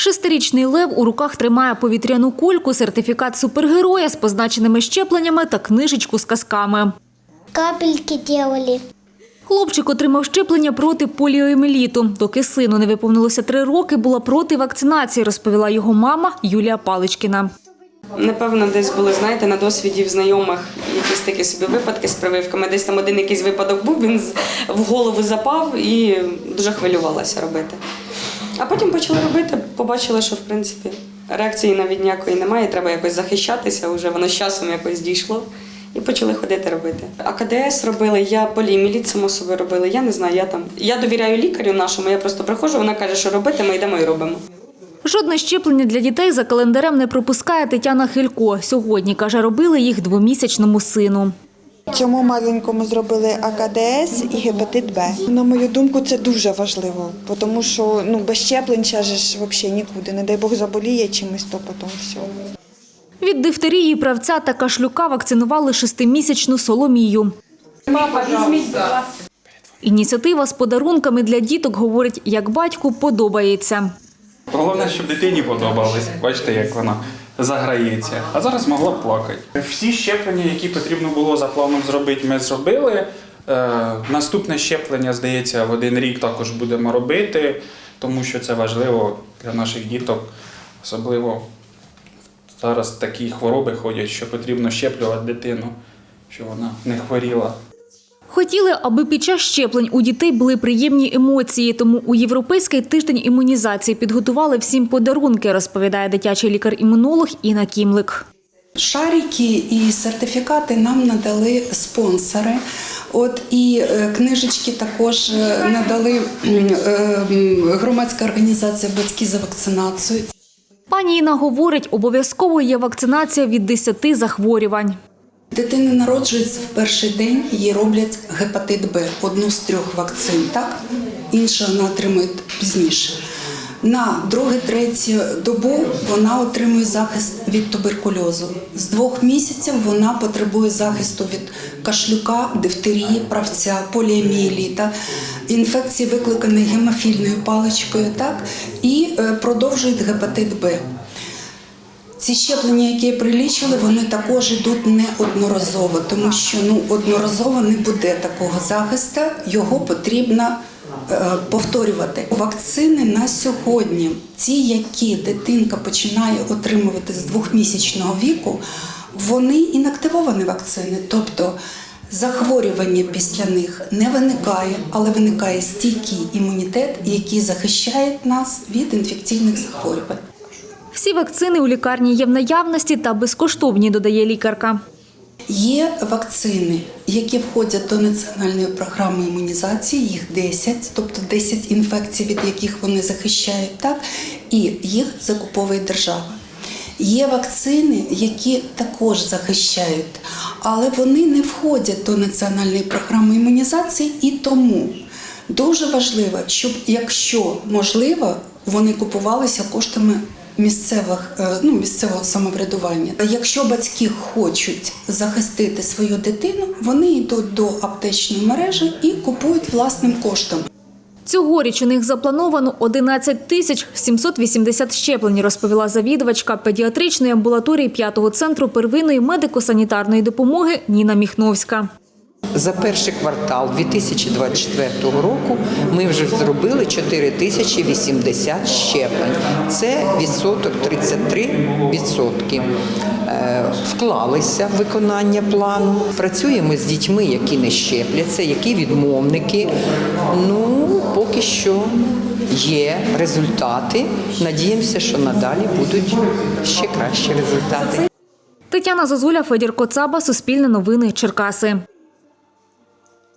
Шестирічний Лев у руках тримає повітряну кульку, сертифікат супергероя з позначеними щепленнями та книжечку з казками. Капельки делали. Хлопчик отримав щеплення проти поліоемеліту. Доки сину не виповнилося три роки, була проти вакцинації, розповіла його мама Юлія Паличкіна. Напевно, десь були, знаєте, на досвіді в знайомих якісь такі собі випадки з прививками. Десь там один якийсь випадок був, він в голову запав і дуже хвилювалася робити. А потім почали робити, побачили, що в принципі реакції навіть ніякої немає, треба якось захищатися, вже воно з часом якось дійшло. І почали ходити робити. АКДС робили, я поліеміліт само собою робила. Я не знаю, я там. Я довіряю лікарю нашому, я просто приходжу, вона каже, що робити, ми йдемо і робимо. Жодне щеплення для дітей за календарем не пропускає Тетяна Хилько. Сьогодні, каже, робили їх двомісячному сину. Цьому маленькому зробили АКДС і гепатит Б. На мою думку, це дуже важливо, тому що ну без щеплень ще ж взагалі нікуди. Не дай Бог заболіє чимось, то потім все. Від дифтерії, правця та кашлюка вакцинували шестимісячну Соломію. Ініціатива з подарунками для діток, говорить, як батьку, подобається. Головне, щоб дитині подобалось. Бачите, як вона заграється. А зараз могла плакати. Всі щеплення, які потрібно було за планом зробити, ми зробили. Е, наступне щеплення, здається, в один рік також будемо робити, тому що це важливо для наших діток. Особливо зараз такі хвороби ходять, що потрібно щеплювати дитину, щоб вона не хворіла. Хотіли, аби під час щеплень у дітей були приємні емоції, тому у європейський тиждень імунізації підготували всім подарунки, розповідає дитячий лікар-імунолог Інна Кімлик. Шарики і сертифікати нам надали спонсори. От і е, книжечки також е, надали е, громадська організація Батьки за вакцинацію. Пані Інна говорить, обов'язково є вакцинація від 10 захворювань. Дитина народжується в перший день, їй роблять гепатит Б, одну з трьох вакцин, так? Інша вона отримує пізніше. На другу-третю добу вона отримує захист від туберкульозу. З двох місяців вона потребує захисту від кашлюка, дифтерії, правця, поліомієліта, інфекції, викликаної гемофільною паличкою, так? і е, продовжують гепатит Б. Ці щеплення, які я прилічили, вони також йдуть неодноразово, тому що ну одноразово не буде такого захисту, його потрібно е, повторювати. Вакцини на сьогодні, ті, які дитинка починає отримувати з двохмісячного віку, вони інактивовані вакцини, тобто захворювання після них не виникає, але виникає стійкий імунітет, який захищає нас від інфекційних захворювань. Всі вакцини у лікарні є в наявності та безкоштовні, додає лікарка. Є вакцини, які входять до національної програми імунізації, їх 10, тобто 10 інфекцій, від яких вони захищають, так, і їх закуповує держава. Є вакцини, які також захищають, але вони не входять до національної програми імунізації, і тому дуже важливо, щоб, якщо можливо, вони купувалися коштами місцевих е, ну, місцевого самоврядування. Якщо батьки хочуть захистити свою дитину, вони йдуть до аптечної мережі і купують власним коштом. Цьогоріч у них заплановано 11 тисяч 780 щеплень, розповіла завідувачка педіатричної амбулаторії п'ятого центру первинної медико-санітарної допомоги Ніна Міхновська. За перший квартал 2024 року ми вже зробили 4080 щеплень. Це відсоток 33 відсотки. Е, Вклалися в виконання плану. Працюємо з дітьми, які не щепляться, які відмовники. Ну, поки що є результати. Надіємося, що надалі будуть ще кращі результати. Тетяна Зозуля, Федір Коцаба, Суспільне новини, Черкаси.